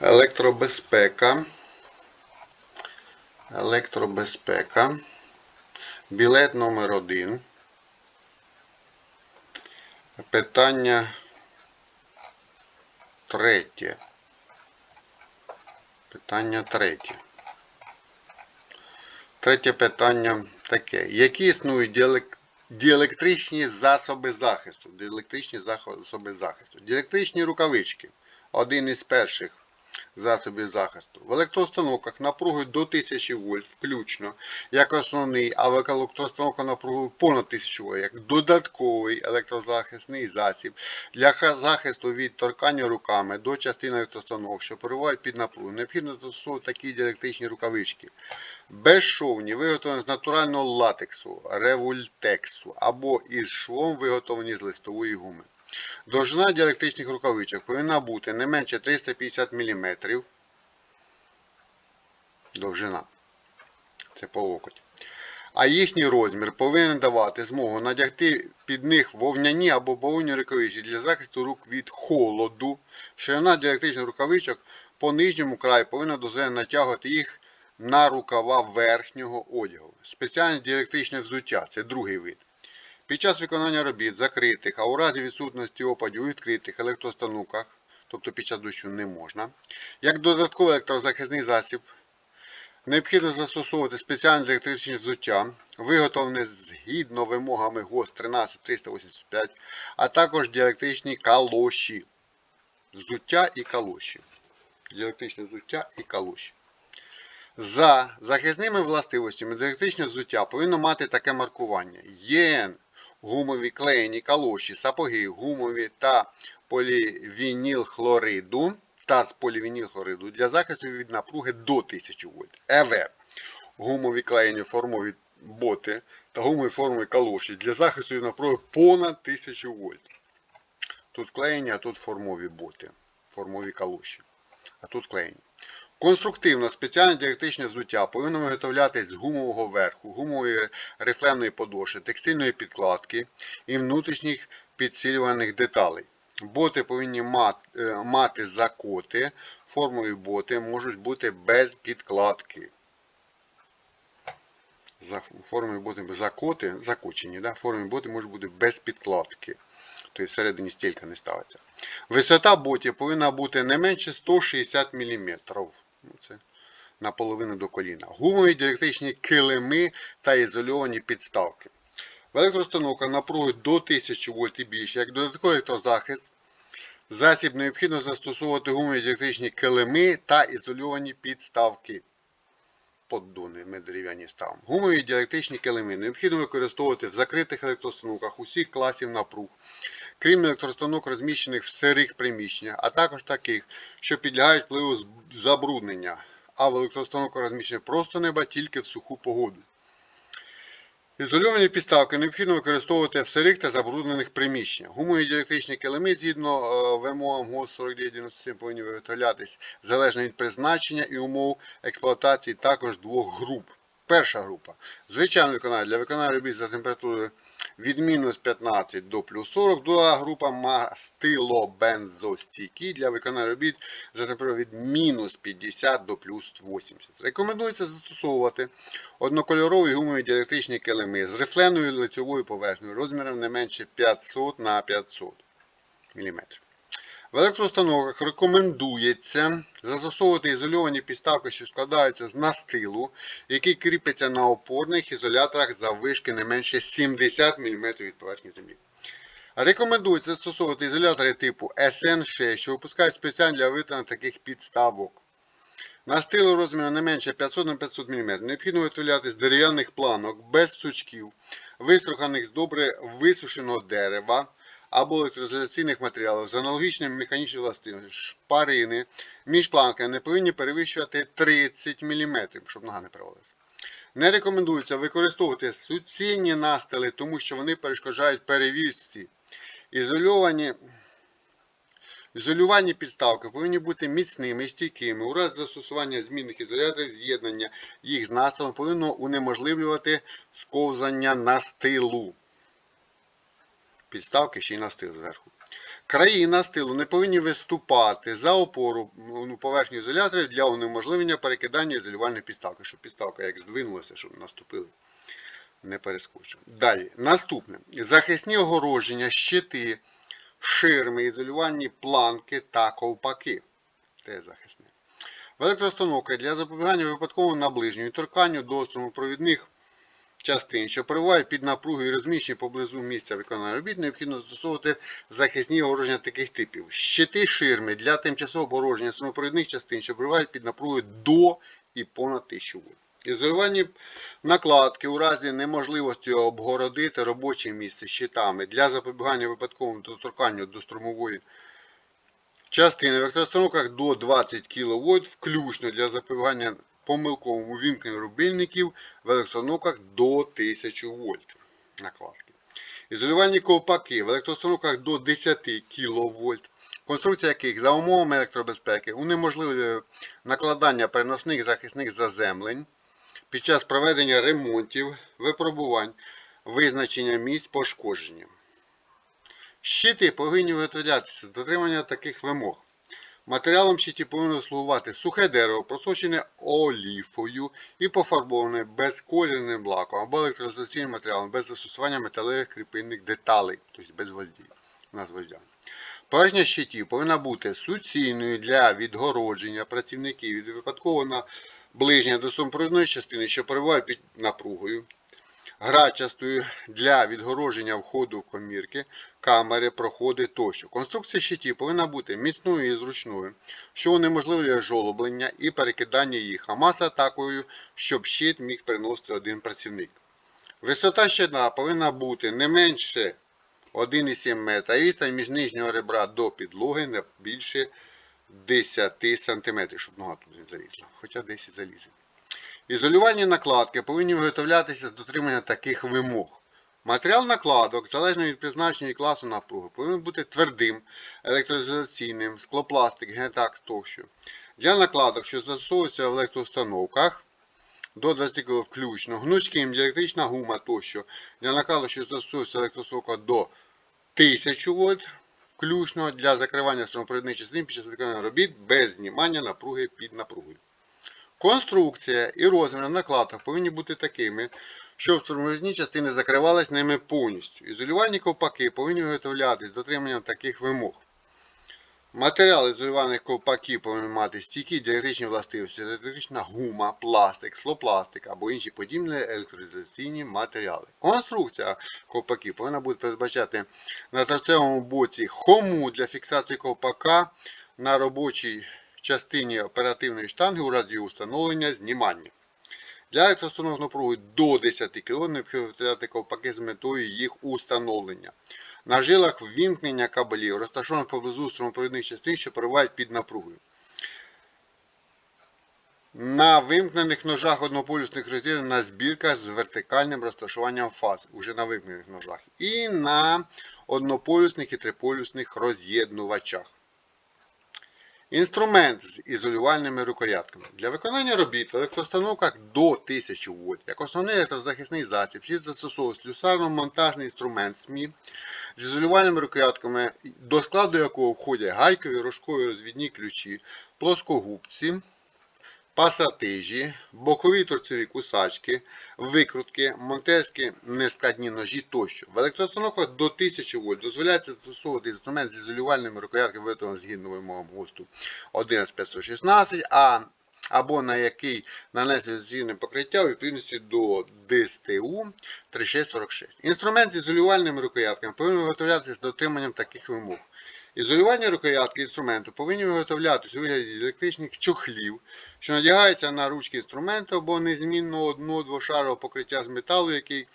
Електробезпека. Електробезпека. Білет номер один. Питання третє. Питання третє. Третє питання таке. Які існують діелектричні засоби захисту? Діелектричні засоби захисту. Діелектричні рукавички. Один із перших засобів захисту. В електроустановках напругою до 1000 вольт включно як основний, а в електроустановках напругою понад 1000 вольт як додатковий електрозахисний засіб для захисту від торкання руками до частин електроустановок, що перебувають під напругою. Необхідно застосовувати такі діелектричні рукавички. Безшовні, виготовлені з натурального латексу, ревультексу або із швом, виготовлені з листової гуми. Довжина діелектричних рукавичок повинна бути не менше 350 мм. Довжина. Це по локоть. А їхній розмір повинен давати змогу надягти під них вовняні або бавовні рукавички для захисту рук від холоду. Ширина діелектричних рукавичок по нижньому краю повинна дозволяти натягувати їх на рукава верхнього одягу. Спеціальне діелектричне взуття це другий вид. Під час виконання робіт закритих, а у разі відсутності опадів у відкритих електростануках, тобто під час дощу не можна, як додатковий електрозахисний засіб, необхідно застосовувати спеціальне електричне взуття, виготовлене згідно вимогами ГОС 13385, а також діелектричні калоші. Взуття і калоші. Діелектричне взуття і калоші. За захисними властивостями діелектричне взуття повинно мати таке маркування. ЄН гумові клеєні калоші, сапоги, гумові та полівінілхлориду та з полівінілхлориду для захисту від напруги до 1000 вольт. ЕВ. Гумові клеєні формові боти та гумові формові калоші для захисту від напруги понад 1000 вольт. Тут клеєні, а тут формові боти, формові калоші. А тут клеєні. Конструктивно спеціальне діелектричне взуття повинно виготовлятись з гумового верху, гумової рифленої подошви, текстильної підкладки і внутрішніх підсилюваних деталей. Боти повинні мати, е, закоти, формові боти можуть бути без підкладки. За формою боти закоти, закочені, да? формові боти можуть бути без підкладки. Тобто всередині стілька не ставиться. Висота ботів повинна бути не менше 160 мм. Ну, це наполовину до коліна. Гумові діелектричні килими та ізольовані підставки. В електроустановках напругою до 1000 вольт і більше, як додатковий електрозахист, засіб необхідно застосовувати гумові діелектричні килими та ізольовані підставки. Поддони ми дерев'яні ставимо. Гумові діелектричні килими необхідно використовувати в закритих електроустановках усіх класів напруг, крім електроустановок, розміщених в сирих приміщеннях, а також таких, що підлягають впливу забруднення, а в електроустановках розміщених просто неба тільки в суху погоду. Ізольовані підставки необхідно використовувати в сирих та забруднених приміщеннях. Гумові діелектричні килими згідно е, вимогам ГОС 4997 повинні виготовлятись залежно від призначення і умов експлуатації також двох груп. Перша група. Звичайне виконання для виконання робіт за температурою від мінус 15 до плюс 40. Друга група мастилобензостійкі для виконання робіт за температурою від мінус 50 до плюс 80. Рекомендується застосовувати однокольорові гумові діелектричні килими з рифленою лицьовою поверхнею розміром не менше 500 на 500 мм. В електроустановках рекомендується застосовувати ізольовані підставки, що складаються з настилу, який кріпиться на опорних ізоляторах заввишки не менше 70 мм від поверхні землі. Рекомендується застосовувати ізолятори типу SN6, що випускають спеціально для виготовлення таких підставок. Настилу розміру не менше 500 на 500 мм. Необхідно виготовляти з дерев'яних планок без сучків, виструханих з добре висушеного дерева або електроізоляційних матеріалів з аналогічними механічними властивостями. Шпарини між планками не повинні перевищувати 30 мм, щоб нога не провалилася. Не рекомендується використовувати суцільні настили, тому що вони перешкоджають перевірці. Ізольовані Ізолювальні підставки повинні бути міцними стійкими. У разі застосування змінних ізоляторів з'єднання їх з настилом повинно унеможливлювати сковзання настилу. Підставки ще й настил зверху. Країна з тилу не повинні виступати за опору ну, поверхні ізоляторів для унеможливлення перекидання ізолювальної підставки, щоб підставка як здвинулася, щоб наступили. Не перескочив. Далі. Наступне. Захисні огородження, щити, ширми, ізолювальні планки та ковпаки. Те захисне. В електроустановках для запобігання випадковому наближенню і торканню до струмопровідних частин, що перебувають під напругою і розміщені поблизу місця виконання робіт, необхідно застосовувати захисні огородження таких типів. Щити ширми для тимчасового огородження струмопровідних частин, що перебувають під напругою до і понад 1000 вольт. Ізольовані накладки у разі неможливості обгородити робоче місце щитами для запобігання випадковому доторканню до струмової частини в електроустановках до 20 кВт, включно для запобігання помилковому вімкненню рубильників в електроустановках до 1000 вольт. Накладки. Ізолювальні ковпаки в електроустановках до 10 кВт, конструкція яких за умовами електробезпеки унеможливлює накладання переносних захисних заземлень під час проведення ремонтів, випробувань, визначення місць пошкодження. Щити повинні виготовлятися з дотримання таких вимог. Матеріалом щиті повинно слугувати сухе дерево, просочене оліфою і пофарбоване безколірним лаком або електролізаційним матеріалом без застосування металевих кріпильних деталей, тобто без гвоздів. Поверхня щитів повинна бути суцільною для відгородження працівників від випадкового наближення до сумпровідної частини, що перебуває під напругою, грачастою для відгородження входу в комірки, камери, проходи тощо. Конструкція щитів повинна бути міцною і зручною, що унеможливлює жолоблення і перекидання їх, а маса такою, щоб щит міг переносити один працівник. Висота щита повинна бути не менше 1,7 метра, і відстань між нижнього ребра до підлоги не більше 10 см, щоб нога тут не залізла. Хоча 10 залізе. Ізолювальні накладки повинні виготовлятися з дотримання таких вимог. Матеріал накладок, залежно від призначення і класу напруги, повинен бути твердим, електроізоляційним, склопластик, генетакс тощо. Для накладок, що застосовуються в електроустановках, до 20 кг включно, гнучким, діелектрична гума тощо. Для накладок, що застосовується в електроустановках до 1000 вольт, включно для закривання струмопровідних частин під час виконання робіт без знімання напруги під напругою. Конструкція і розмір накладок повинні бути такими, щоб струмовізні частини закривались ними повністю. Ізолювальні ковпаки повинні виготовлятися з дотриманням таких вимог. Матеріал ізолюваних ковпаків повинен мати стійкі діелектричні властивості, електрична гума, пластик, склопластик або інші подібні електроізоляційні матеріали. Конструкція ковпаків повинна бути передбачати на торцевому боці хому для фіксації ковпака на робочій частині оперативної штанги у разі установлення знімання. Для електроустановок напругою до 10 кг необхідно виставляти ковпаки з метою їх установлення. На жилах ввімкнення кабелів, розташованих поблизу струмопровідних частин, що перебувають під напругою. На вимкнених ножах однополюсних розділена збірка з вертикальним розташуванням фаз, уже на вимкнених ножах. І на однополюсних і триполюсних роз'єднувачах. Інструмент з ізолювальними рукоятками. Для виконання робіт в електроустановках до 1000 Вт, як основний електрозахисний засіб, слід застосовують слюсарно-монтажний інструмент СМІ з ізолювальними рукоятками, до складу якого входять гайкові, рожкові розвідні ключі, плоскогубці, пасатижі, бокові торцеві кусачки, викрутки, монтерські нескладні ножі тощо. В електроустановках до 1000 вольт дозволяється застосовувати інструмент з ізолювальними рукоятками, виготовлений згідно вимогам ГОСТу 11516, а або на який нанесено ізоляційне покриття у відповідності до ДСТУ 3646. Інструмент з ізолювальними рукоятками повинен виготовлятися з дотриманням таких вимог. Ізолювальні рукоятки інструменту повинні виготовлятися у вигляді електричних чохлів, що надягаються на ручки інструменту або незмінно одно двошарового покриття з металу, який,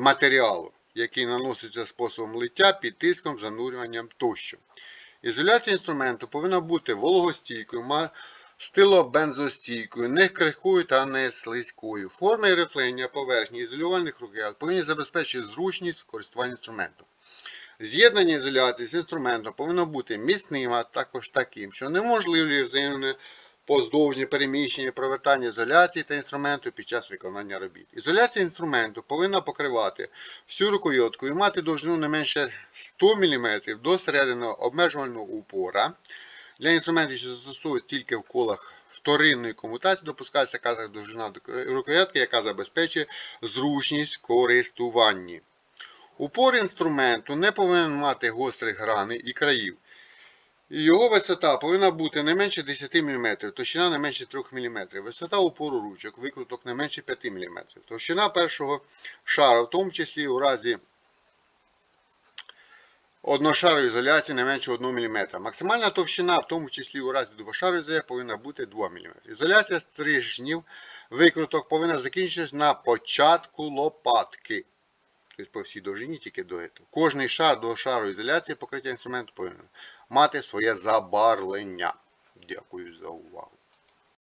матеріалу, який наноситься способом лиття під тиском, занурюванням тощо. Ізоляція інструменту повинна бути вологостійкою, стилобензостійкою, не крихкою та не слизькою. Форми і рифлення поверхні ізолювальних рукояток повинні забезпечити зручність користування інструментом. З'єднання ізоляції з інструментом повинно бути міцним, а також таким, що неможливі взаємне поздовжні переміщення, провертання ізоляції та інструменту під час виконання робіт. Ізоляція інструменту повинна покривати всю рукоятку і мати довжину не менше 100 мм до серединного обмежувального упора. Для інструментів, що застосовують тільки в колах вторинної комутації, допускається така довжина рукоятки, яка забезпечує зручність в користуванні. Упор інструменту не повинен мати гострих граней і країв. Його висота повинна бути не менше 10 мм, товщина не менше 3 мм, висота упору ручок, викруток не менше 5 мм. Товщина першого шару, в тому числі у разі одношарової ізоляції не менше 1 мм. Максимальна товщина, в тому числі у разі двошарової ізоляції, повинна бути 2 мм. Ізоляція стрижнів викруток повинна закінчитися на початку лопатки. Тобто по всій довжині тільки до этого. Кожний шар до шару ізоляції покриття інструменту повинен мати своє забарвлення. Дякую за увагу.